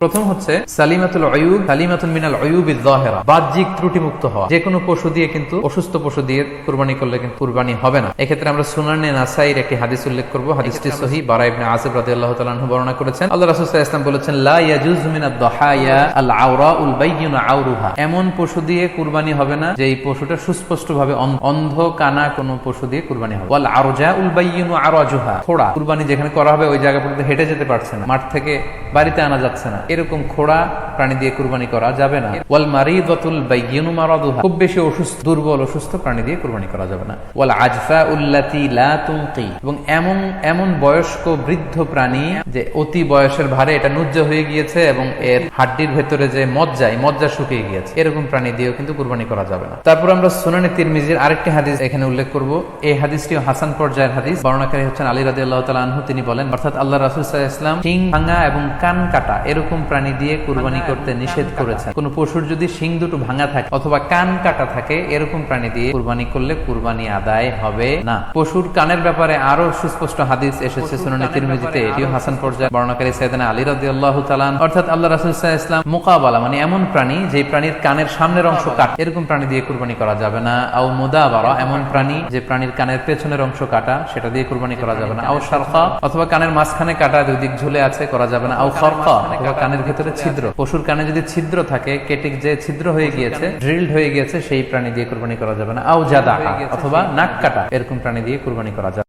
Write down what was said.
প্রথম হচ্ছে সালিমাতুল অয়ুব সালিমাতুল মিনাল অয়ুবিল যাহিরা বাহ্যিক ত্রুটিমুক্ত হওয়া। যে কোনো পশু দিয়ে কিন্তু অসুস্থ পশু দিয়ে কুরবানি করলে কিন্তু কুরবানি হবে না। এক্ষেত্রে আমরা সুনানে নাসাইর একটি হাদিস উল্লেখ করব। হাদিসটি সহি বারা ইবনে আসিফ রাদিয়াল্লাহু তাআলা আনহু বর্ণনা করেছেন। আল্লাহ রাসূল সাল্লাল্লাহু আলাইহি বলেছেন লা ইয়াজুজু মিনাদ দাহায়া আল আওরাউল বাইয়িনু আওরুহা। এমন পশু দিয়ে কুরবানি হবে না যে এই পশুটা সুস্পষ্টভাবে অন- অন্ধ কানা কোনো পশু দিয়ে কুরবানি হবে। ওয়াল আরজাউল বাইয়িনু আরাজুহা। খোড়া কুরবানি যেখানে করা হবে ওই জায়গা পর্যন্ত হেঁটে যেতে পারছে না। মাঠ থেকে বাড়িতে আনা যাচ্ছে না। এরকম খোড়া প্রাণী দিয়ে কুরবানি করা যাবে না। ওয়াল মারিদাতুল বাইয়িনু মারাদুহা। খুব বেশি অসুস্থ, দুর্বল, অসুস্থ প্রাণী দিয়ে কুরবানি করা যাবে না। ওয়াল আজফা উল্লাতি লা তুনকি এবং এমন এমন বয়স্ক বৃদ্ধ প্রাণী যে অতি বয়সের ভারে এটা নুজ্জ হয়ে গিয়েছে এবং এর হাড্ডির ভেতরে যে মজ্জা, এই মজ্জা শুকিয়ে গিয়েছে। এরকম প্রাণী দিয়েও কিন্তু কুরবানি করা যাবে না। তারপর আমরা সুনানি তিরমিজির আরেকটি হাদিস এখানে উল্লেখ করব। এই হাদিসটি হাসান পর্যায়ের হাদিস। বর্ণাকারী হচ্ছেন আলী রাদি আল্লাহ তালা তিনি বলেন, অর্থাৎ আল্লাহ রাসুল ইসলাম শিং ভাঙা এবং কান কাটা এরকম প্রাণী দিয়ে কুরবানি করতে নিষেধ করেছেন। কোন পশুর যদি শিং দুটো ভাঙা থাকে অথবা কান কাটা থাকে এরকম প্রাণী দিয়ে কুরবানি করলে কুরবানি আদায় হবে না। পশুর কানের ব্যাপারে আরও সুস্পষ্ট হাদিস এসেছে সুনানি তিরমিজিতে এটিও হাসান পর্যায়ে বর্ণাকারী সাইদানা আলী রাদি আল্লাহ তালান অর্থাৎ আল্লাহ রাসুল ইসলাম মোকাবালা মানে এমন প্রাণী যে প্রাণীর কানের সামনের অংশ কাট এরকম প্রাণী দিয়ে কুরবানি করা যাবে না। আও মুদাবারা এমন প্রাণী যে প্রাণীর কানের পেছনের অংশ কাটা সেটা দিয়ে কুরবানি করা যাবে না। আও সারফা অথবা কানের মাঝখানে কাটা দুই দিক ঝুলে আছে করা যাবে না। আও খরফা অথবা কানের ভেতরে ছিদ্র। পশুর কানে যদি ছিদ্র থাকে কেটে যে ছিদ্র হয়ে গিয়েছে ড্রিল্ড হয়ে গিয়েছে সেই প্রাণী দিয়ে কোরবানি করা যাবে না। আও জাদা অথবা নাক কাটা এরকম প্রাণী দিয়ে কুরবানি করা যাবে।